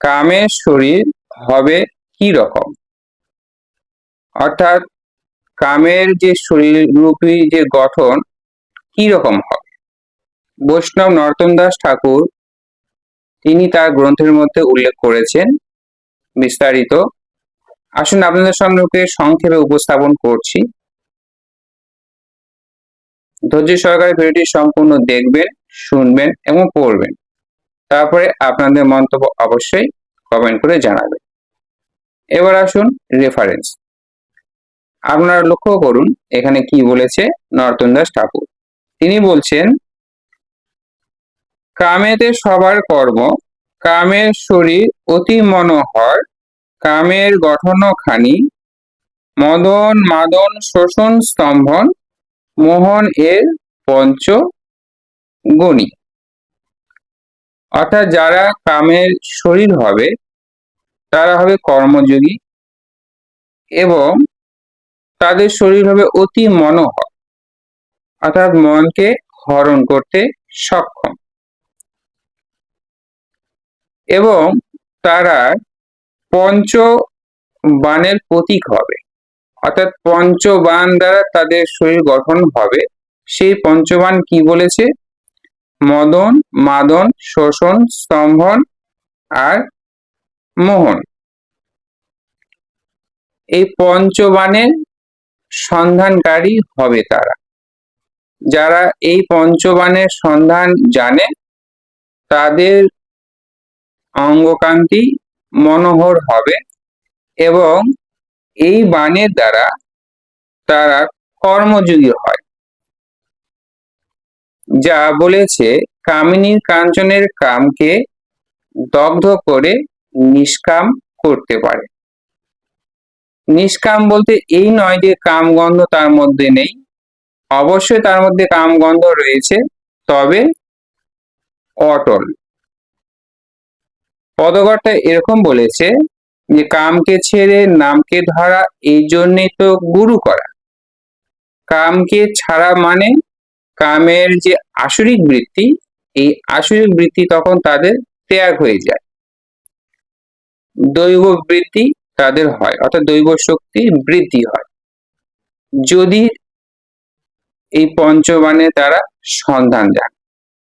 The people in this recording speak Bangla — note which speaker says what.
Speaker 1: কামের শরীর হবে কি রকম? অর্থাৎ কামের যে শরীররূপী যে গঠন কি রকম হবে? বৈষ্ণব নরোত্তম দাস ঠাকুর তিনি তার গ্রন্থের মধ্যে উল্লেখ করেছেন বিস্তারিত। আসুন আপনাদের সম্মুখে সংক্ষেপে উপস্থাপন করছি। ধৈর্য সহকারে ভিডিওটি সম্পূর্ণ দেখবেন, শুনবেন এবং পড়বেন। তারপরে আপনাদের মন্তব্য অবশ্যই কমেন্ট করে জানাবেন। এবার আসুন রেফারেন্স আপনারা লক্ষ্য করুন, এখানে কি বলেছে নর্তন দাস ঠাকুর। তিনি বলছেন, কামেতে সবার কর্ম, কামের শরীর অতি মনোহর, কামের গঠন খানি মদন মাদন শোষণ স্তম্ভন, মোহন এর পঞ্চ গণি অর্থাৎ যারা কামের শরীর হবে, তারা হবে কর্মযোগী এবং তাদের শরীর হবে অতি মনোহর, অর্থাৎ মনকে হরণ করতে সক্ষম। এবং তারা পঞ্চ বানের প্রতীক হবে, অর্থাৎ পঞ্চবান দ্বারা তাদের শরীর গঠন হবে। সেই পঞ্চবান কি বলেছে? মদন, মাদন, শোষণ, স্তম্ভন আর মোহন। এই পঞ্চবানের সন্ধানকারী হবে তারা। যারা এই পঞ্চবানের সন্ধান জানে, তাদের অঙ্গকান্তি মনোহর হবে এবং এই বাণের দ্বারা তারা কর্মযোগী হয়। যা বলেছে কামিনীর কাঞ্চনের কামকে দগ্ধ করে নিষ্কাম করতে পারে। নিষ্কাম বলতে এই নয় যে কামগন্ধ তার মধ্যে নেই। অবশ্যই তার মধ্যে কামগন্ধ রয়েছে, তবে অটল। পদকর্তা এরকম বলেছে যে কামকে ছেড়ে নামকে ধরা এই জন্যই তো গুরু করা। কামকে ছাড়া মানে কামের যে আসরিক বৃত্তি, এই আসরিক বৃত্তি তখন তাদের ত্যাগ হয়ে যায়। দৈব বৃত্তি তাদের হয়, অর্থাৎ দৈব শক্তির বৃদ্ধি হয়। যদি এই পঞ্চবানে তারা সন্ধান যান